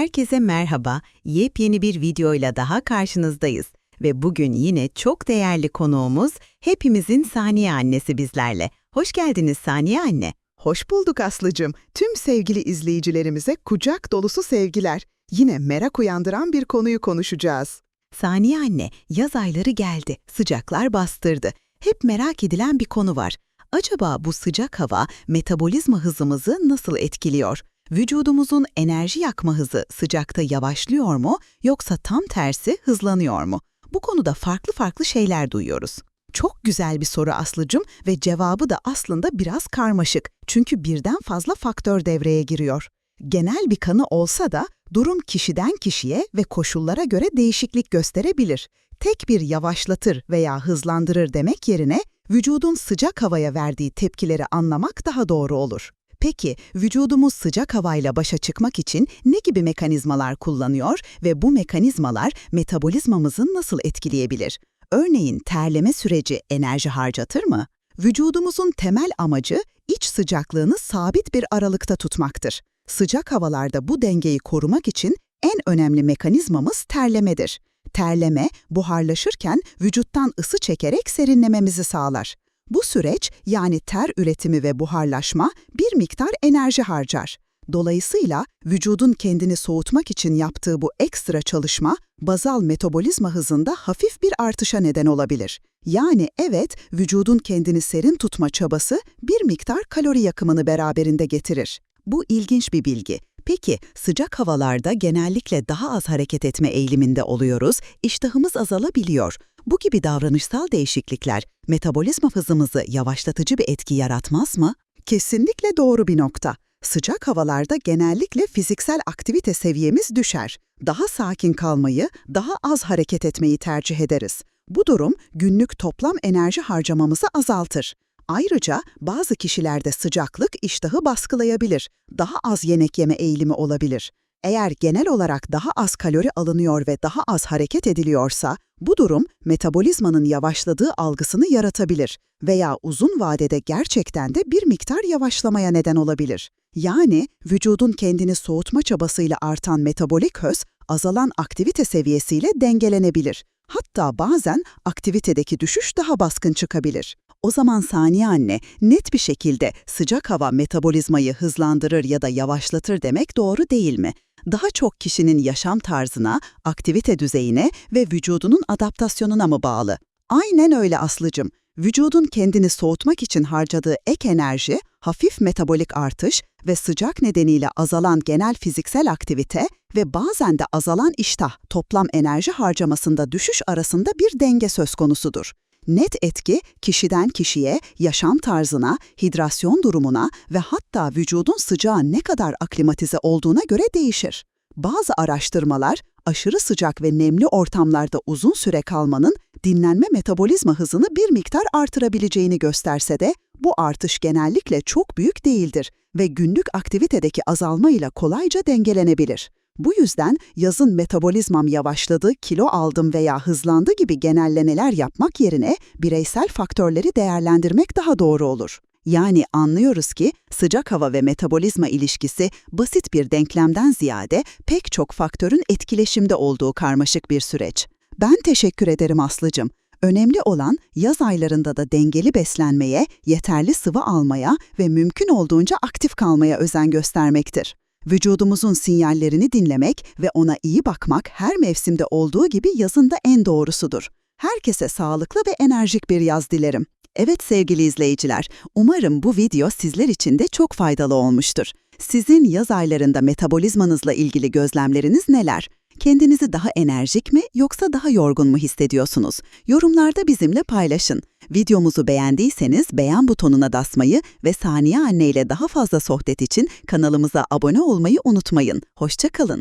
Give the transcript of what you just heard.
Herkese merhaba. Yepyeni bir videoyla daha karşınızdayız. Ve bugün yine çok değerli konuğumuz hepimizin Saniye annesi bizlerle. Hoş geldiniz Saniye anne. Hoş bulduk Aslı'cım. Tüm sevgili izleyicilerimize kucak dolusu sevgiler. Yine merak uyandıran bir konuyu konuşacağız. Saniye anne, yaz ayları geldi, sıcaklar bastırdı. Hep merak edilen bir konu var. Acaba bu sıcak hava metabolizma hızımızı nasıl etkiliyor? Vücudumuzun enerji yakma hızı sıcakta yavaşlıyor mu yoksa tam tersi hızlanıyor mu? Bu konuda farklı farklı şeyler duyuyoruz. Çok güzel bir soru Aslı'cım ve cevabı da aslında biraz karmaşık. Çünkü birden fazla faktör devreye giriyor. Genel bir kanı olsa da durum kişiden kişiye ve koşullara göre değişiklik gösterebilir. Tek bir yavaşlatır veya hızlandırır demek yerine vücudun sıcak havaya verdiği tepkileri anlamak daha doğru olur. Peki vücudumuz sıcak havayla başa çıkmak için ne gibi mekanizmalar kullanıyor ve bu mekanizmalar metabolizmamızı nasıl etkileyebilir? Örneğin terleme süreci enerji harcatır mı? Vücudumuzun temel amacı iç sıcaklığını sabit bir aralıkta tutmaktır. Sıcak havalarda bu dengeyi korumak için en önemli mekanizmamız terlemedir. Terleme, buharlaşırken vücuttan ısı çekerek serinlememizi sağlar. Bu süreç yani ter üretimi ve buharlaşma bir miktar enerji harcar. Dolayısıyla vücudun kendini soğutmak için yaptığı bu ekstra çalışma bazal metabolizma hızında hafif bir artışa neden olabilir. Yani evet, vücudun kendini serin tutma çabası bir miktar kalori yakımını beraberinde getirir. Bu ilginç bir bilgi. Peki sıcak havalarda genellikle daha az hareket etme eğiliminde oluyoruz, iştahımız azalabiliyor. Bu gibi davranışsal değişiklikler metabolizma hızımızı yavaşlatıcı bir etki yaratmaz mı? Kesinlikle doğru bir nokta. Sıcak havalarda genellikle fiziksel aktivite seviyemiz düşer. Daha sakin kalmayı, daha az hareket etmeyi tercih ederiz. Bu durum günlük toplam enerji harcamamızı azaltır. Ayrıca bazı kişilerde sıcaklık iştahı baskılayabilir, daha az yemek yeme eğilimi olabilir. Eğer genel olarak daha az kalori alınıyor ve daha az hareket ediliyorsa, bu durum metabolizmanın yavaşladığı algısını yaratabilir veya uzun vadede gerçekten de bir miktar yavaşlamaya neden olabilir. Yani vücudun kendini soğutma çabasıyla artan metabolik hız, azalan aktivite seviyesiyle dengelenebilir. Hatta bazen aktivitedeki düşüş daha baskın çıkabilir. O zaman Saniye anne net bir şekilde sıcak hava metabolizmayı hızlandırır ya da yavaşlatır demek doğru değil mi? Daha çok kişinin yaşam tarzına, aktivite düzeyine ve vücudunun adaptasyonuna mı bağlı? Aynen öyle Aslıcım. Vücudun kendini soğutmak için harcadığı ek enerji, hafif metabolik artış ve sıcak nedeniyle azalan genel fiziksel aktivite ve bazen de azalan iştah, toplam enerji harcamasında düşüş arasında bir denge söz konusudur. Net etki kişiden kişiye, yaşam tarzına, hidrasyon durumuna ve hatta vücudun sıcağa ne kadar aklimatize olduğuna göre değişir. Bazı araştırmalar aşırı sıcak ve nemli ortamlarda uzun süre kalmanın dinlenme metabolizma hızını bir miktar artırabileceğini gösterse de bu artış genellikle çok büyük değildir ve günlük aktivitedeki azalmayla kolayca dengelenebilir. Bu yüzden yazın metabolizmam yavaşladı, kilo aldım veya hızlandı gibi genellemeler yapmak yerine bireysel faktörleri değerlendirmek daha doğru olur. Yani anlıyoruz ki sıcak hava ve metabolizma ilişkisi basit bir denklemden ziyade pek çok faktörün etkileşimde olduğu karmaşık bir süreç. Ben teşekkür ederim Aslıcım. Önemli olan yaz aylarında da dengeli beslenmeye, yeterli sıvı almaya ve mümkün olduğunca aktif kalmaya özen göstermektir. Vücudumuzun sinyallerini dinlemek ve ona iyi bakmak her mevsimde olduğu gibi yazın da en doğrusudur. Herkese sağlıklı ve enerjik bir yaz dilerim. Evet sevgili izleyiciler, umarım bu video sizler için de çok faydalı olmuştur. Sizin yaz aylarında metabolizmanızla ilgili gözlemleriniz neler? Kendinizi daha enerjik mi yoksa daha yorgun mu hissediyorsunuz? Yorumlarda bizimle paylaşın. Videomuzu beğendiyseniz beğen butonuna basmayı ve Saniye Anne ile daha fazla sohbet için kanalımıza abone olmayı unutmayın. Hoşçakalın.